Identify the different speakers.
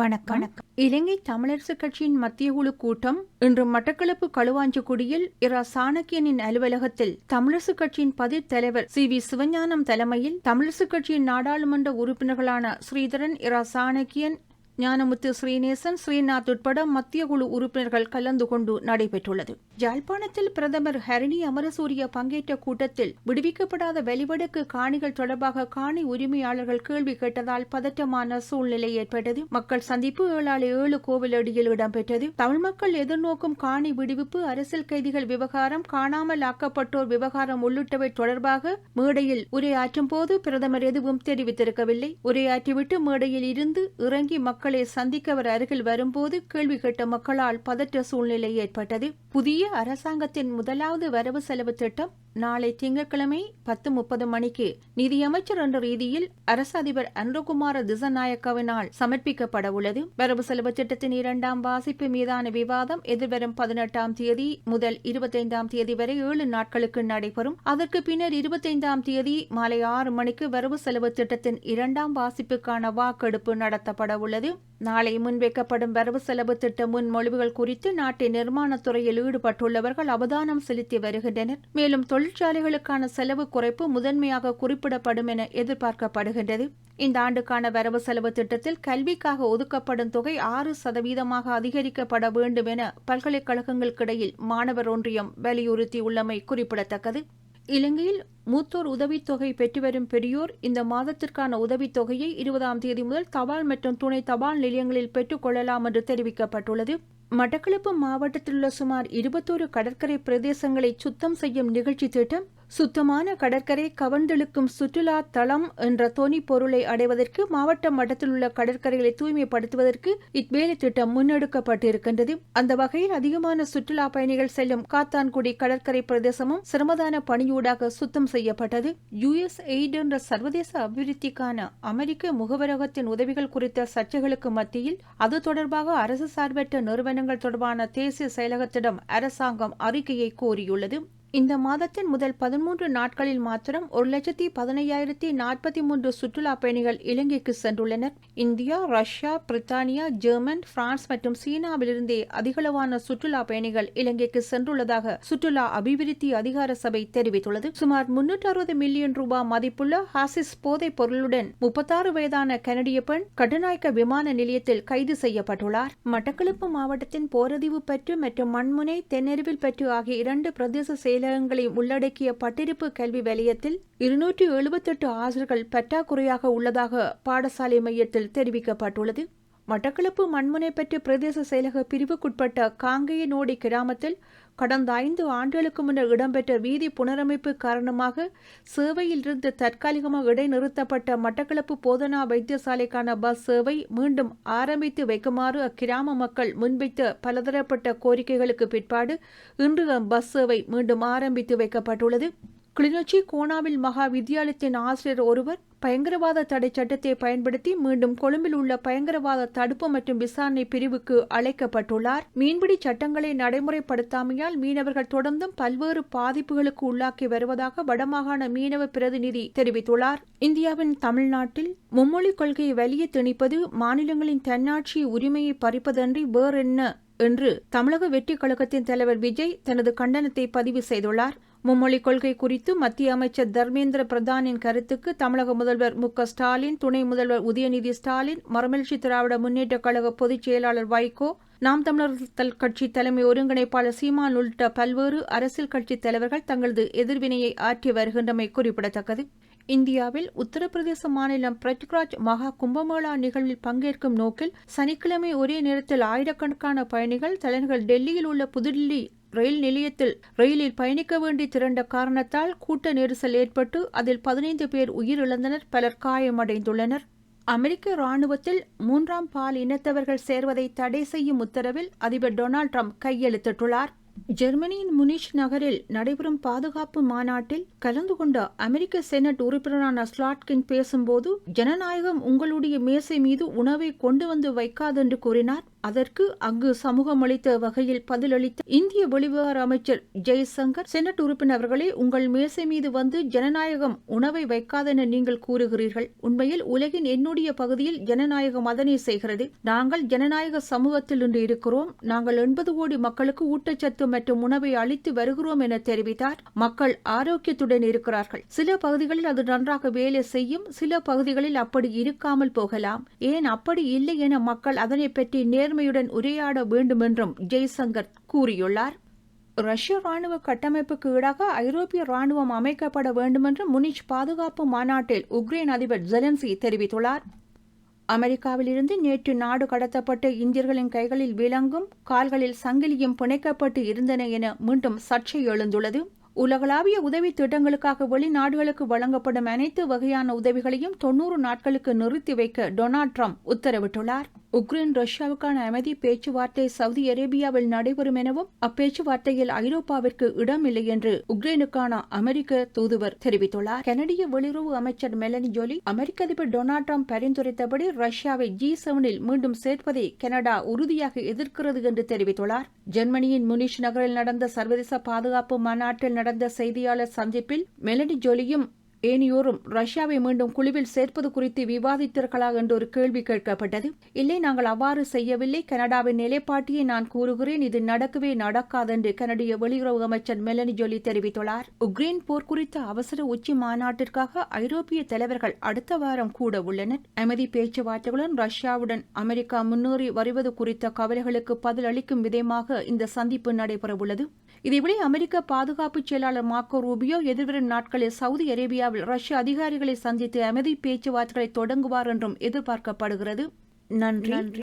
Speaker 1: வணக்கம். இலங்கை தமிழரசு கட்சியின் மத்திய குழு கூட்டம் இன்று மட்டக்களப்பு களுவாஞ்சிக்குடியில் இரா சாணக்கியனின் அலுவலகத்தில் தமிழரசு கட்சியின் பதில் தலைவர் சி. வி. சிவஞானம் தலைமையில் தமிழரசு கட்சியின் நாடாளுமன்ற உறுப்பினர்களான ஸ்ரீதரன் இரா சாணக்கியன் ஞானமுத்து ஸ்ரீநேசன் ஸ்ரீநாத் உட்பட மத்திய குழு உறுப்பினர்கள் கலந்து கொண்டு நடைபெற்றுள்ளது. ஜாழ்ப்பாணத்தில் பிரதமர் ஹரிணி அமரசூரிய பங்கேற்ற கூட்டத்தில் விடுவிக்கப்படாத வெளிவடக்கு காணிகள் தொடர்பாக காணி உரிமையாளர்கள் கேள்வி கேட்டதால் பதற்றமான சூழ்நிலை ஏற்பட்டது. மக்கள் சந்திப்பு ஏழாளி ஏழு கோவிலடியில் இடம்பெற்றது. தமிழ் மக்கள் எதிர்நோக்கும் காணி விடுவிப்பு அரசியல் கைதிகள் விவகாரம் காணாமல் ஆக்கப்பட்டோர் விவகாரம் உள்ளிட்டவை தொடர்பாக மேடையில் உரையாற்றும் போது பிரதமர் எதுவும் தெரிவித்திருக்கவில்லை. உரையாற்றிவிட்டு மேடையில் இருந்து இறங்கி மக்களை சந்திக்க அவர் அருகில் வரும்போது கேள்வி கேட்ட மக்களால் பதற்ற சூழ்நிலை ஏற்பட்டது. புதிய அரசாங்கத்தின் முதலாவது வரவு செலவு திட்டம் நாளை திங்கட்கிழமை பத்து முப்பது மணிக்கு நிதியமைச்சர் என்ற ரீதியில் அரசு அதிபர் அன்ருகுமார திசநாயக்கவினால் சமர்ப்பிக்கப்பட உள்ளது. வரவு செலவு திட்டத்தின் இரண்டாம் வாசிப்பு மீதான விவாதம் எதிர்வரும் பதினெட்டாம் தேதி முதல் இருபத்தைந்தாம் தேதி வரை ஏழு நாட்களுக்கு நடைபெறும். அதற்கு பின்னர் இருபத்தைந்தாம் தேதி மாலை ஆறு மணிக்கு வரவு செலவு திட்டத்தின் இரண்டாம் வாசிப்புக்கான வாக்கெடுப்பு நடத்தப்பட உள்ளது. நாளை முன்வைக்கப்படும் வரவு செலவு திட்ட முன்மொழிவுகள் குறித்து நாட்டின் நிர்மாணத் துறையில் ஈடுபட்டுள்ளவர்கள் அவதானம் செலுத்தி வருகின்றனர். மேலும் தொழிற்சாலைகளுக்கான செலவு குறைப்பு முதன்மையாக குறிப்பிடப்படும் என எதிர்பார்க்கப்படுகின்றது. இந்த ஆண்டுக்கான வரவு செலவு திட்டத்தில் கல்விக்காக ஒதுக்கப்படும் தொகை ஆறு சதவீதமாக அதிகரிக்கப்பட வேண்டும் என பல்கலைக்கழகங்களுக்கிடையில் மாணவர் ஒன்றியம் வலியுறுத்தியுள்ளமை குறிப்பிடத்தக்கது. இலங்கையில் மூத்தோர் உதவித்தொகை பெற்று வரும் பெரியோர் இந்த மாதத்திற்கான உதவித்தொகையை இருபதாம் தேதி முதல் தபால் மற்றும் துணை தபால் நிலையங்களில் பெற்றுக் கொள்ளலாம் என்று தெரிவிக்கப்பட்டுள்ளது. மட்டக்களப்பு மாவட்டத்தில் உள்ள சுமார் இருபத்தோரு கடற்கரை பிரதேசங்களை சுத்தம் செய்யும் நிகழ்ச்சி திட்டம் சுத்தமான கடற்கரை கவர்ந்தெழுக்கும் சுற்றுலா தளம் என்ற தொனி பொருளை அடைவதற்கு மாவட்ட மட்டத்தில் உள்ள கடற்கரைகளை தூய்மைப்படுத்துவதற்கு இவ்வேலை திட்டம் முன்னெடுக்கப்பட்டிருக்கின்றது. அந்த வகையில் அதிகமான சுற்றுலா பயணிகள் செல்லும் காத்தான்குடி கடற்கரை பிரதேசமும் சிரமதான பணியூடாக சுத்தம் செய்யப்பட்டது. யுஎஸ் எய்ட் என்ற சர்வதேச அபிவிருத்திக்கான அமெரிக்க முகவரகத்தின் உதவிகள் குறித்த சர்ச்சைகளுக்கு மத்தியில் அது தொடர்பாக அரசு சார்பற்ற நிறுவனங்கள் தொடர்பான தேசிய செயலகத்திடம் அரசாங்கம் அறிக்கையை கோரியுள்ளது. இந்த மாதத்தின் முதல் பதிமூன்று நாட்களில் மாத்திரம் ஒரு லட்சத்தி பதினையாயிரத்தி நாற்பத்தி மூன்று சுற்றுலா பயணிகள் இலங்கைக்கு சென்றுள்ளனர். இந்தியா ரஷ்யா பிரித்தானியா ஜெர்மன் பிரான்ஸ் மற்றும் சீனாவிலிருந்தே அதிகளவான சுற்றுலா பயணிகள் இலங்கைக்கு சென்றுள்ளதாக சுற்றுலா அபிவிருத்தி அதிகார சபை தெரிவித்துள்ளது. சுமார் முன்னூற்று அறுபது மில்லியன் ரூபாய் மதிப்புள்ள ஹாசிஸ் போதைப் பொருளுடன் முப்பத்தாறு வயதான கனடிய பெண் கட்டுநாயக்க விமான நிலையத்தில் கைது செய்யப்பட்டுள்ளார். மட்டக்களப்பு மாவட்டத்தின் போரதிவு பெற்று மற்றும் மண்முனை தென்னெருவில் பெற்று ஆகிய இரண்டு பிரதேச செயலகங்களை உள்ளடக்கிய பட்டிருப்பு கல்வி வலயத்தில் இருநூற்றி எழுபத்தெட்டு ஆசிரியர்கள் பற்றாக்குறையாக உள்ளதாக பாடசாலை மையத்தில் தெரிவிக்கப்பட்டுள்ளது. மட்டக்களப்பு மண்முனைப்பற்று பிரதேச செயலக பிரிவுக்குட்பட்ட காங்கேயனோடி கிராமத்தில் கடந்த ஐந்து ஆண்டுகளுக்கு முன்னர் இடம்பெற்ற வீதி புனரமைப்பு காரணமாக சேவையில் இருந்து தற்காலிகமாக இடைநிறுத்தப்பட்ட மட்டக்களப்பு போதனா வைத்தியசாலைக்கான பஸ் சேவை மீண்டும் ஆரம்பித்து வைக்குமாறு அக்கிராம மக்கள் முன்வைத்த பலதரப்பட்ட கோரிக்கைகளுக்கு பிற்பாடு இன்று பஸ் சேவை மீண்டும் ஆரம்பித்து வைக்கப்பட்டுள்ளது. கிளிநொச்சி கோணாவில் மகா வித்தியாலயத்தின் ஆசிரியர் ஒருவர் பயங்கரவாத தடை சட்டத்தை பயன்படுத்தி மீண்டும் கொழும்பில் உள்ள பயங்கரவாத தடுப்பு மற்றும் விசாரணை பிரிவுக்கு அழைக்கப்பட்டுள்ளார். மீன்பிடி சட்டங்களை நடைமுறைப்படுத்தாமையால் மீனவர்கள் தொடர்ந்தும் பல்வேறு பாதிப்புகளுக்கு உள்ளாக்கி வருவதாக வடமாகாண மீனவ பிரதிநிதி தெரிவித்துள்ளார். இந்தியாவின் தமிழ்நாட்டில் மும்மொழி கொள்கையை வெளியே திணிப்பது மாநிலங்களின் தன்னாட்சி உரிமையை பறிப்பதன்றி வேறென்ன? என்று தமிழக வெற்றி கழகத்தின் தலைவர் விஜய் தனது கண்டனத்தை பதிவு செய்துள்ளார். மும்மொழி கொள்கை குறித்து மத்திய அமைச்சர் தர்மேந்திர பிரதானின் கருத்துக்கு தமிழக முதல்வர் மு ஸ்டாலின் துணை முதல்வர் உதயநிதி ஸ்டாலின் மரமலர்ச்சி திராவிட முன்னேற்ற கழக பொதுச் செயலாளர் வைகோ நாம் தமிழர் கட்சி தலைமை ஒருங்கிணைப்பாளர் சீமான் உள்ளிட்ட பல்வேறு அரசியல் கட்சி தலைவர்கள் தங்களது எதிர்வினையை ஆற்றி வருகின்றமை குறிப்பிடத்தக்கது. இந்தியாவில் உத்தரப்பிரதேச மாநிலம் பிரத்யராஜ் மகா கும்பமேளா நிகழ்வில் பங்கேற்கும் நோக்கில் சனிக்கிழமை ஒரே நேரத்தில் ஆயிரக்கணக்கான பயணிகள் தலைநகர் டெல்லியில் உள்ள புதுடில்லி ரயில் நிலையத்தில் ரயிலில் பயணிக்க வேண்டி திரண்ட காரணத்தால் கூட்ட நெரிசல் ஏற்பட்டு அதில் பதினைந்து பேர் உயிரிழந்தனர் பலர் காயமடைந்துள்ளனர். அமெரிக்க ராணுவத்தில் மூன்றாம் பால் இனத்தவர்கள் சேர்வதை தடை செய்யும் உத்தரவில் அதிபர் டொனால்ட் ட்ரம்ப் கையெழுத்திட்டுள்ளார். ஜெர்மனியின் முனிஷ் நகரில் நடைபெறும் பாதுகாப்பு மாநாட்டில் கலந்து கொண்ட அமெரிக்க செனட் உறுப்பினரான ஸ்லாட்கின் பேசும்போது ஜனநாயகம் உங்களுடைய மேசை மீது உணவை கொண்டு வந்து வைக்காதென்று கூறினார். அதற்கு அங்கு சமூகம் அளித்த வகையில் பதிலளித்த இந்திய வெளிவிவகார அமைச்சர் ஜெய்சங்கர் செனட் உறுப்பினர்களே உங்கள் மேசை மீது வந்து ஜனநாயகம் உணவை வைக்காதென நீங்கள் கூறுகிறீர்கள். உண்மையில் உலகின் என்னுடைய பகுதியில் ஜனநாயகம் அதனை செய்கிறது. நாங்கள் ஜனநாயக சமூகத்தில் இன்று இருக்கிறோம். நாங்கள் எண்பது கோடி மக்களுக்கு ஊட்டச்சத்து மற்றும் உணவை அளித்து வருகிறோம் என தெரிவித்தார். மக்கள் ஆரோக்கியத்துடன் இருக்கிறார்கள். சில பகுதிகளில் அது நன்றாக வேலை செய்யும். சில பகுதிகளில் அப்படி இருக்காமல் போகலாம். ஏன் அப்படி இல்லை என மக்கள் அதனை பற்றி நேர் நேர்மையுடன் உரையாட வேண்டுமென்றும் ஜெய்சங்கர் கூறியுள்ளார். ரஷ்ய ராணுவ கட்டமைப்புக்கு ஈடாக ஐரோப்பிய ராணுவம் அமைக்கப்பட வேண்டுமென்று முனிச் பாதுகாப்பு மாநாட்டில் உக்ரைன் அதிபர் ஜெலன்சி தெரிவித்துள்ளார். அமெரிக்காவிலிருந்து நேற்று நாடு கடத்தப்பட்ட இந்தியர்களின் கைகளில் விலங்கும் கால்களில் சங்கிலியும் பிணைக்கப்பட்டு இருந்தன என மீண்டும் சர்ச்சை எழுந்துள்ளது. உலகளாவிய உதவி திட்டங்களுக்காக வெளிநாடுகளுக்கு வழங்கப்படும் அனைத்து வகையான உதவிகளையும் தொன்னூறு நாட்களுக்கு நிறுத்தி வைக்க டொனால்ட் ட்ரம்ப் உத்தரவிட்டுள்ளார். உக்ரைன் ரஷ்யாவுக்கான அமைதி பேச்சுவார்த்தை சவுதி அரேபியாவில் நடைபெறும் எனவும் அப்பேச்சுவார்த்தையில் ஐரோப்பாவிற்கு இடமில்லை என்று உக்ரைனுக்கான அமெரிக்க தூதுவர் தெரிவித்துள்ளார். கனடிய வெளியுறவு அமைச்சர் மெலனி ஜோலி அமெரிக்க அதிபர் டொனால்ட் ட்ரம்ப் பரிந்துரைத்தபடி ரஷ்யாவை ஜி செவனில் மீண்டும் சேர்ப்பதை கனடா உறுதியாக எதிர்க்கிறது என்று தெரிவித்துள்ளார். ஜெர்மனியின் முனிஷ் நகரில் நடந்த சர்வதேச பாதுகாப்பு மாநாட்டில் நடந்த செய்தியாளர் சந்திப்பில் மெலனி ஜோலியும் ஏனியோரும் ரஷ்யாவை மீண்டும் குழுவில் சேர்ப்பது குறித்து விவாதித்தீர்களா என்று ஒரு கேள்வி கேட்கப்பட்டது. இல்லை நாங்கள் அவ்வாறு செய்யவில்லை. கனடாவின் நிலைப்பாட்டியை நான் கூறுகிறேன். இது நடக்கவே நடக்காதென்று கனடிய வெளியுறவு அமைச்சர் மெலனி ஜோலி தெரிவித்துள்ளார். உக்ரைன் போர் குறித்த அவசர உச்சி மாநாட்டிற்காக ஐரோப்பிய தலைவர்கள் அடுத்த வாரம் கூட உள்ளனர். அமைதி பேச்சுவார்த்தைகளுடன் ரஷ்யாவுடன் அமெரிக்கா முன்னேறி வருவது குறித்த கவலைகளுக்கு பதிலளிக்கும் விதமாக இந்த சந்திப்பு நடைபெறவுள்ளது. இதேவேளை அமெரிக்க பாதுகாப்பு செயலாளர் மார்க்கோ ரூபியோ எதிர்வரும் நாட்களில் சவுதி அரேபியாவில் ரஷ்ய அதிகாரிகளை சந்தித்து அமைதி பேச்சுவார்த்தைகளை தொடங்குவார் என்றும் எதிர்பார்க்கப்படுகிறது. நன்றி.